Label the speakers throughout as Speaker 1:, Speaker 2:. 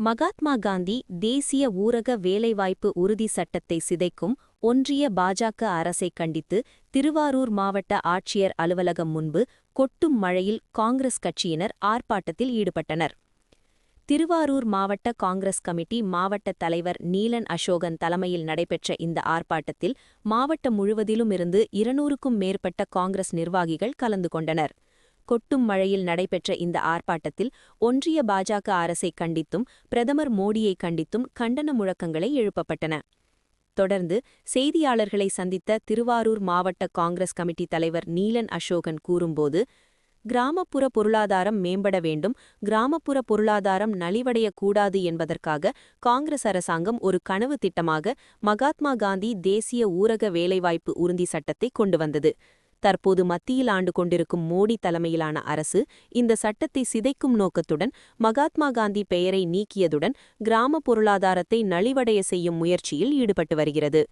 Speaker 1: மகாத்மா காந்தி தேசிய ஊரக வேலைவாய்ப்பு உறுதி சட்டத்தை சிதைக்கும் ஒன்றிய பாஜக அரசை கண்டித்து திருவாரூர் மாவட்ட ஆட்சியர் அலுவலகம் முன்பு கொட்டும் மழையில் காங்கிரஸ் கட்சியினர் ஆர்ப்பாட்டத்தில் ஈடுபட்டனர். திருவாரூர் மாவட்ட காங்கிரஸ் கமிட்டி மாவட்ட தலைவர் நீலன் அசோகன் தலைமையில் நடைபெற்ற இந்த ஆர்ப்பாட்டத்தில் மாவட்டம் முழுவதிலும் இருந்து இருநூறுக்கும் மேற்பட்ட காங்கிரஸ் நிர்வாகிகள் கலந்து கொண்டனர். கொட்டும் மழையில் நடைபெற்ற இந்த ஆர்ப்பாட்டத்தில் ஒன்றிய பாஜக அரசை கண்டித்தும் பிரதமர் மோடியை கண்டித்தும் கண்டன முழக்கங்களை எழுப்பப்பட்டன. தொடர்ந்து செய்தியாளர்களை சந்தித்த திருவாரூர் மாவட்ட காங்கிரஸ் கமிட்டி தலைவர் நீலன் அசோகன் கூறும்போது கிராமப்புற பொருளாதாரம் மேம்பட வேண்டும் கிராமப்புற பொருளாதாரம் நலிவடையக்கூடாது என்பதற்காக காங்கிரஸ் அரசாங்கம் ஒரு கனவு திட்டமாக மகாத்மா காந்தி தேசிய ஊரக வேலைவாய்ப்பு உறுதி சட்டத்தை கொண்டு வந்தது. தற்போது மத்தியில் ஆண்டு கொண்டிருக்கும் மோடி தலைமையிலான அரசு இந்த சட்டத்தை சிதைக்கும் நோக்கத்துடன் மகாத்மா காந்தி பெயரை நீக்கியதுடன் கிராம பொருளாதாரத்தை நலிவடைய செய்யும் முயற்சியில் ஈடுபட்டு வருகிறது.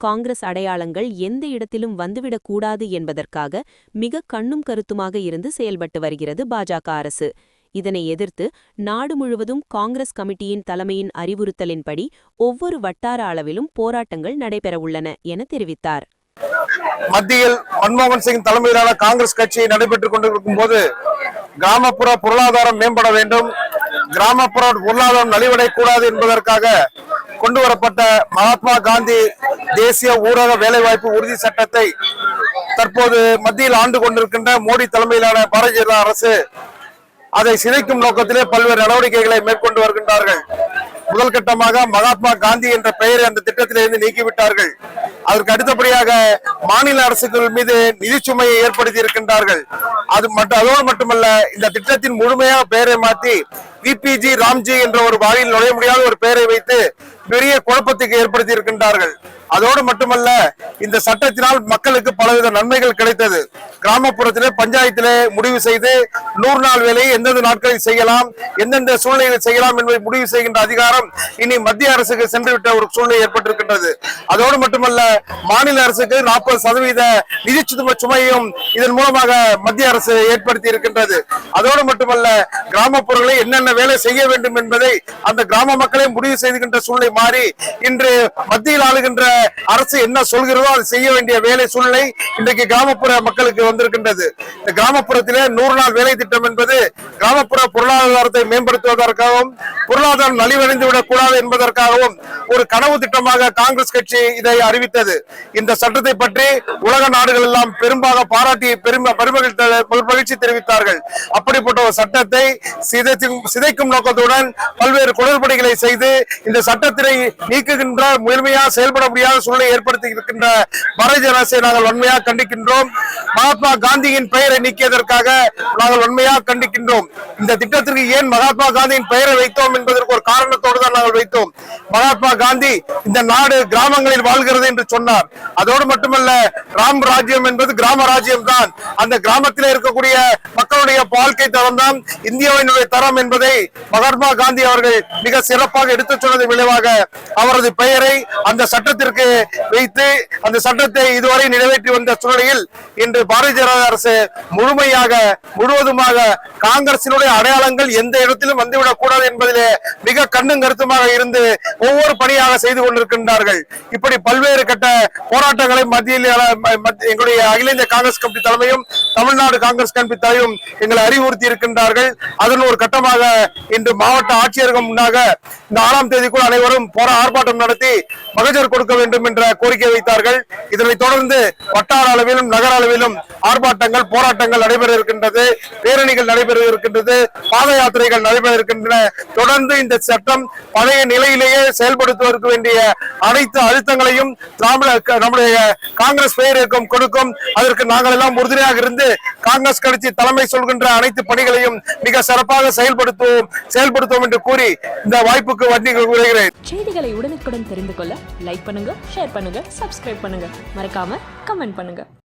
Speaker 1: காங்கிரஸ் அடையாளங்கள் எந்த இடத்திலும் வந்துவிடக்கூடாது என்பதற்காக மிக கண்ணும் கருத்துமாக இருந்து செயல்பட்டு வருகிறது பாஜக அரசு. இதனை எதிர்த்து நாடு முழுவதும் காங்கிரஸ் கமிட்டியின் தலைமையின் அறிவுறுத்தலின்படி ஒவ்வொரு வட்டார அளவிலும் போராட்டங்கள் நடைபெறவுள்ளன என தெரிவித்தார்.
Speaker 2: மத்தியில் மன்மோகன் சிங் தலைமையிலான காங்கிரஸ் கட்சி நடைபெற்றுக் கொண்டிருக்கும் போது கிராமப்புற பொருளாதாரம் மேம்பட வேண்டும். கிராமப்புற பொருளாதாரம் நலிவடையக்கூடாது என்பதற்காக கொண்டு வரப்பட்ட மகாத்மா காந்தி தேசிய ஊரக வேலைவாய்ப்பு உறுதி சட்டத்தை தற்போது மத்தியில் ஆண்டு கொண்டிருக்கின்ற மோடி தலைமையிலான பாரதிய ஜனதா அரசு அதை சிதைக்கும் நோக்கத்திலே பல்வேறு நடவடிக்கைகளை மேற்கொண்டு வருகின்றார்கள். முதல் கட்டமாக மகாத்மா காந்தி என்ற பெயரை அந்த திட்டத்திலிருந்து நீக்கிவிட்டார்கள். அதற்கு அடுத்தபடியாக மாநில அரசுகள் மீது நிதி சுமையை ஏற்படுத்தி இருக்கின்றார்கள் அது மட்டும் அதோடு மட்டுமல்ல இந்த திட்டத்தின் முழுமையாக பெயரை மாற்றி விபிஜி ராம்ஜி என்ற ஒரு வாயில் நுழைய முடியாத ஒரு பெயரை வைத்து பெரிய குழப்பத்துக்கு ஏற்படுத்தி இருக்கின்றார்கள் அதோடு மட்டுமல்ல இந்த சட்டத்தினால் மக்களுக்கு பலவித நன்மைகள் கிடைத்தது. கிராமப்புறத்திலே பஞ்சாயத்திலே முடிவு செய்து நூறு நாள் வேலையை எந்தெந்த நாட்களில் செய்யலாம் எந்தெந்த சூழ்நிலையில் செய்யலாம் என்பதை முடிவு செய்கின்ற அதிகாரம் இனி மத்திய அரசுக்கு சென்றுவிட்ட ஒரு சூழ்நிலை ஏற்பட்டிருக்கின்றது. அதோடு மட்டுமல்ல மாநில அரசுக்கு நாற்பது சதவீத நிதி சுமையும் இதன் மூலமாக மத்திய அரசு ஏற்படுத்தி இருக்கின்றது. அதோடு மட்டுமல்ல கிராமப்புறங்களில் என்னென்ன வேலை செய்ய வேண்டும் என்பதை அந்த கிராம மக்களே முடிவு செய்துகின்ற சூழ்நிலை மாறி இன்று மத்தியில் ஆளுகின்ற அரசு என்ன சொல்கிறதோ அது செய்ய வேண்டிய வேலை சூழ்நிலை இன்றைக்கு கிராமப்புற மக்களுக்கு வந்திருக்கின்றது. இந்த கிராமப்புறத்திலே நூறு நாள் வேலை திட்டம் என்பது கிராமப்புற பொருளாதாரத்தை மேம்படுத்துவதற்காகவும் பொருளாதாரம் நலிவடைந்து விடக்கூடாது என்பதற்காகவும் ஒரு கனவு திட்டமாக காங்கிரஸ் கட்சி இதை அறிவித்தது. இந்த சட்டத்தை பற்றி உலக நாடுகள் எல்லாம் பெரும்பாக பாராட்டி பெரும பெருமகிழ்த்த மகிழ்ச்சி தெரிவித்தார்கள். அப்படிப்பட்ட ஒரு சட்டத்தை சிதைக்கும் சிதைக்கும் நோக்கத்துடன் பல்வேறு குளறுபடிகளை செய்து இந்த சட்டத்தினை நீக்குகின்ற முழுமையாக செயல்பட முடியாத சூழ்நிலை ஏற்படுத்தி இருக்கின்ற பாரதிய ஜனசை அரசை நாங்கள் வன்மையாக கண்டிக்கின்றோம். மகாத்மா காந்தியின் பெயரை நீக்கியதற்காக நாங்கள் வன்மையாக கண்டிக்கின்றோம். இந்த திட்டத்திற்கு ஏன் மகாத்மா காந்தியின் பெயரை வைத்தோம் என்பதற்கு ஒரு காரணத்தோடு தான் நாங்கள் வைத்தோம். மகாத்மா காந்தி இந்த நாடு கிராமங்களில் வாழ்கிறது என்று சொன்னார். அதோடு மட்டுமல்ல ராம் ராஜ்யம் என்பது கிராம ராஜ்யம் தான் அந்த கிராமத்தில் இருக்கக்கூடிய மக்களுடைய வாழ்க்கை தரம் தான் இந்தியாவினுடைய தரம் என்பதை மகாத்மா காந்தி அவர்கள் மிக சிறப்பாக எடுத்துச் சொன்னதன் விளைவாக அவரது பெயரை அந்த சட்டத்திற்கு வைத்து அந்த சட்டத்தை இதுவரை நிறைவேற்றி வந்த சூழ்நிலையில் இன்று பாரதிய ஜனதா அரசு முழுமையாக முழுவதுமாக காங்கிரசினுடைய அடையாளங்கள் எந்த இடத்திலும் வந்துவிடக் கூடாது என்பதிலே மிக கண்ணும் கருத்துமாக இருந்து ஒவ்வொரு பணியாக செய்து கொண்டிருக்கின்றார்கள். இப்படி பல்வேறு கட்ட போராட்டங்களை மத்தியில் எங்களுடைய அகில இந்திய காங்கிரஸ் கமிட்டி தலைமையும் தமிழ்நாடு காங்கிரஸ் கமிட்டி தலைவரும் எங்களை அறிவுறுத்தி இருக்கின்றார்கள். அதன் ஒரு கட்டமாக இன்று மாவட்ட ஆட்சியர்கள் முன்னாக இந்த ஆறாம் தேதிக்குள் அனைவரும் போர ஆர்ப்பாட்டம் நடத்தி மகஜர் கொடுக்க வேண்டும் என்ற கோரிக்கை வைத்தார்கள். இதனைத் தொடர்ந்து வட்டார அளவிலும் நகர அளவிலும் ஆர்ப்பாட்டங்கள் போராட்டங்கள் நடைபெற இருக்கின்றது. பேரணிகள் நடைபெற இருக்கின்றது. பாத யாத்திரைகள் நடைபெற இருக்கின்றன. தொடர்ந்து இந்த சட்டம் பழைய நிலையிலேயே செயல்படுத்துவதற்கு வேண்டிய அனைத்து அழுத்தங்களையும் நாம- நம்முடைய காங்கிரஸ் பெயர் கொடுக்கும். அதற்கு நாங்கள் எல்லாம் உறுதுணையாக இருந்து காங்கிரஸ் கட்சி தலைமை சொல்கின்ற அனைத்து பணிகளையும் மிக சிறப்பாக செயல்படுத்துவோம் செயல்படுத்துவோம் என்று கூறி இந்த வாய்ப்புக்கு வண்டி கூறுகிறேன்
Speaker 3: செய்திகளை உடனுக்குடன் தெரிந்து கொள்ள லைக் பண்ணுங்க ஷேர் பண்ணுங்க சப்ஸ்கிரைப் பண்ணுங்க. மறக்காம கமெண்ட் பண்ணுங்க.